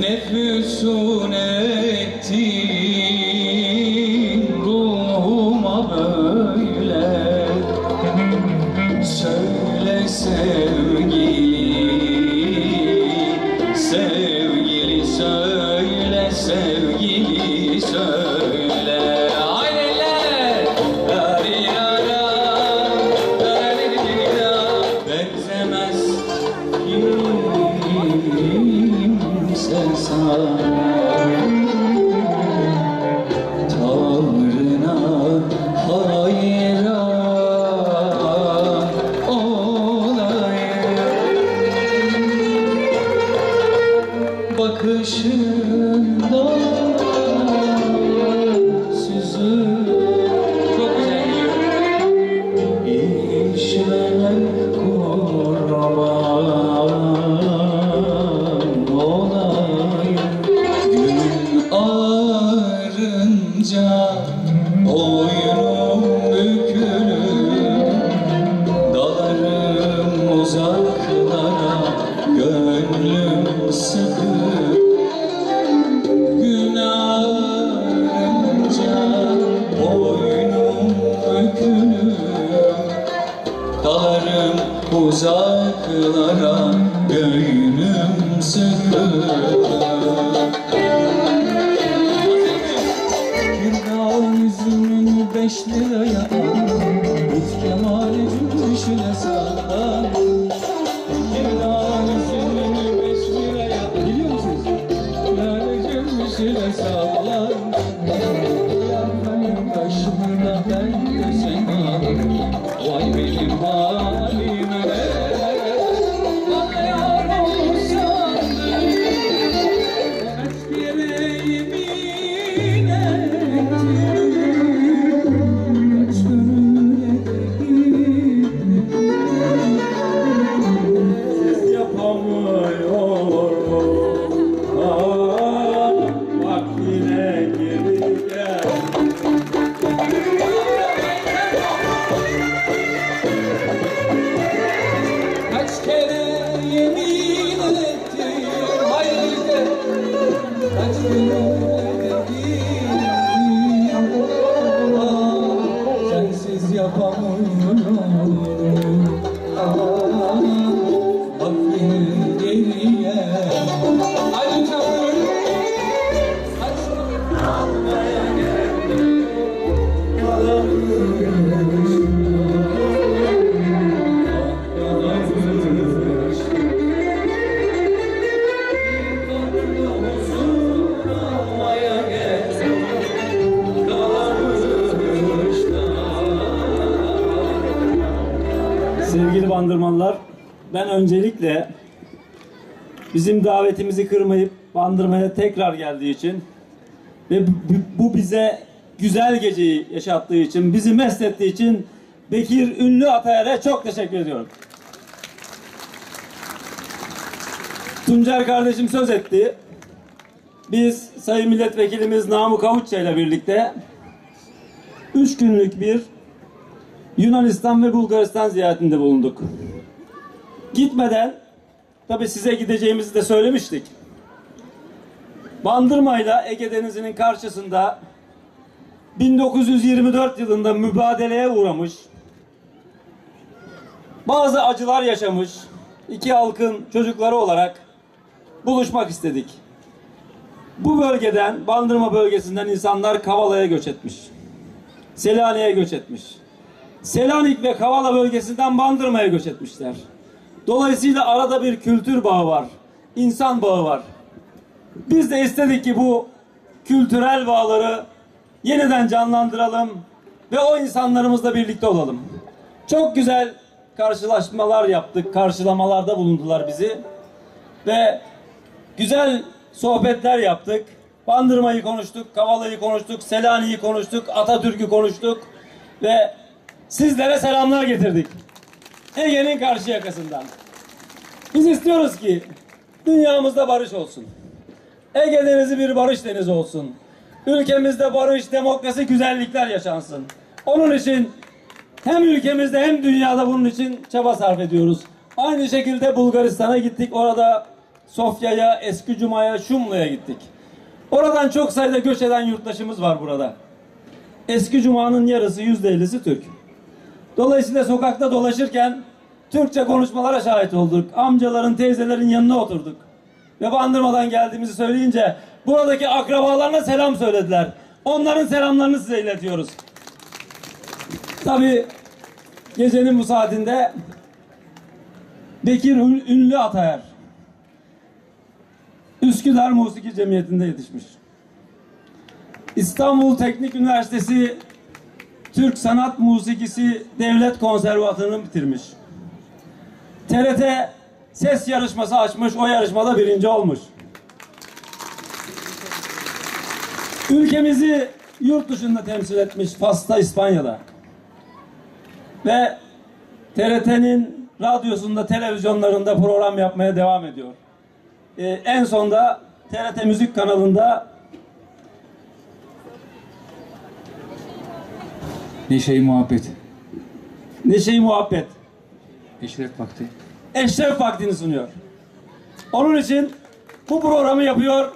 Nefesun sana. Tavrına olayım. Bakışından uzaklara gönlüm sıkır yapamıyorum Ah, Sevgili bandırmalılar, ben öncelikle bizim davetimizi kırmayıp bandırmaya tekrar geldiği için ve bu- bize güzel geceyi yaşattığı için, bizi mest ettiği için Bekir Ünlü Atayar'a çok teşekkür ediyorum. Tuncer kardeşim söz etti. Biz Sayın Milletvekilimiz Namık Avutça ile birlikte üç günlük bir Yunanistan ve Bulgaristan ziyaretinde bulunduk. Gitmeden tabi size gideceğimizi de söylemiştik. Bandırma ile Ege Denizi'nin karşısında 1924 yılında mübadeleye uğramış, bazı acılar yaşamış iki halkın çocukları olarak buluşmak istedik. Bu bölgeden, Bandırma bölgesinden insanlar Kavala'ya göç etmiş. Selanik'e göç etmiş. Selanik ve Kavala bölgesinden Bandırma'ya göç etmişler. Dolayısıyla arada bir kültür bağı var. insan bağı var. Biz de istedik ki bu kültürel bağları yeniden canlandıralım ve o insanlarımızla birlikte olalım. Çok güzel karşılaşmalar yaptık, karşılamalarda bulundular bizi ve güzel sohbetler yaptık. Bandırmayı konuştuk, Kavala'yı konuştuk, Selanik'i konuştuk, Atatürk'ü konuştuk ve sizlere selamlar getirdik. Ege'nin karşı yakasından. Biz istiyoruz ki dünyamızda barış olsun. Ege Denizi bir barış denizi olsun. Ülkemizde barış, demokrasi, güzellikler yaşansın. Onun için hem ülkemizde hem dünyada bunun için çaba sarf ediyoruz. Aynı şekilde Bulgaristan'a gittik. Orada Sofya'ya, Eski Cuma'ya, Şumlu'ya gittik. Oradan çok sayıda göç eden yurttaşımız var burada. Eski Cuma'nın yarısı yüzde ellisi Türk. Dolayısıyla sokakta dolaşırken Türkçe konuşmalara şahit olduk. Amcaların, teyzelerin yanına oturduk. Ve Bandırma'dan geldiğimizi söyleyince buradaki akrabalarına selam söylediler. Onların selamlarını size iletiyoruz. Tabii gecenin bu saatinde Bekir Ün- Ünlü Atayer Üsküdar Musiki Cemiyeti'nde yetişmiş. İstanbul Teknik Üniversitesi Türk Sanat Musikisi Devlet Konservatuvarı'nı bitirmiş. TRT ses yarışması açmış, o yarışmada birinci olmuş. Ülkemizi yurt dışında temsil etmiş Fas'ta, İspanya'da. Ve TRT'nin radyosunda, televizyonlarında program yapmaya devam ediyor. Ee, en sonda TRT Müzik kanalında Neşe-i muhabbet. Neşe-i Muhabbet, Eşref vakti. Eşref Vakti'ni sunuyor. Onun için bu programı yapıyor.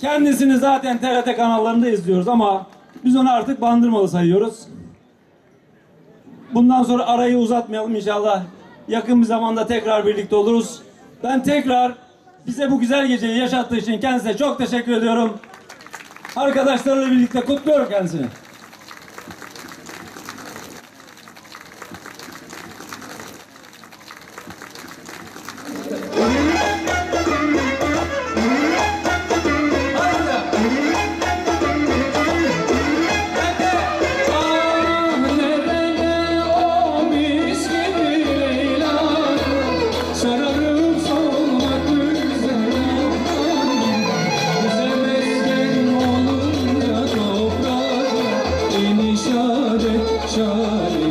Kendisini zaten TRT kanallarında izliyoruz ama biz onu artık bandırmalı sayıyoruz. Bundan sonra arayı uzatmayalım inşallah. Yakın bir zamanda tekrar birlikte oluruz. Ben tekrar bize bu güzel geceyi yaşattığı için kendisine çok teşekkür ediyorum. Arkadaşlarıyla birlikte kutluyorum kendisini. şare şare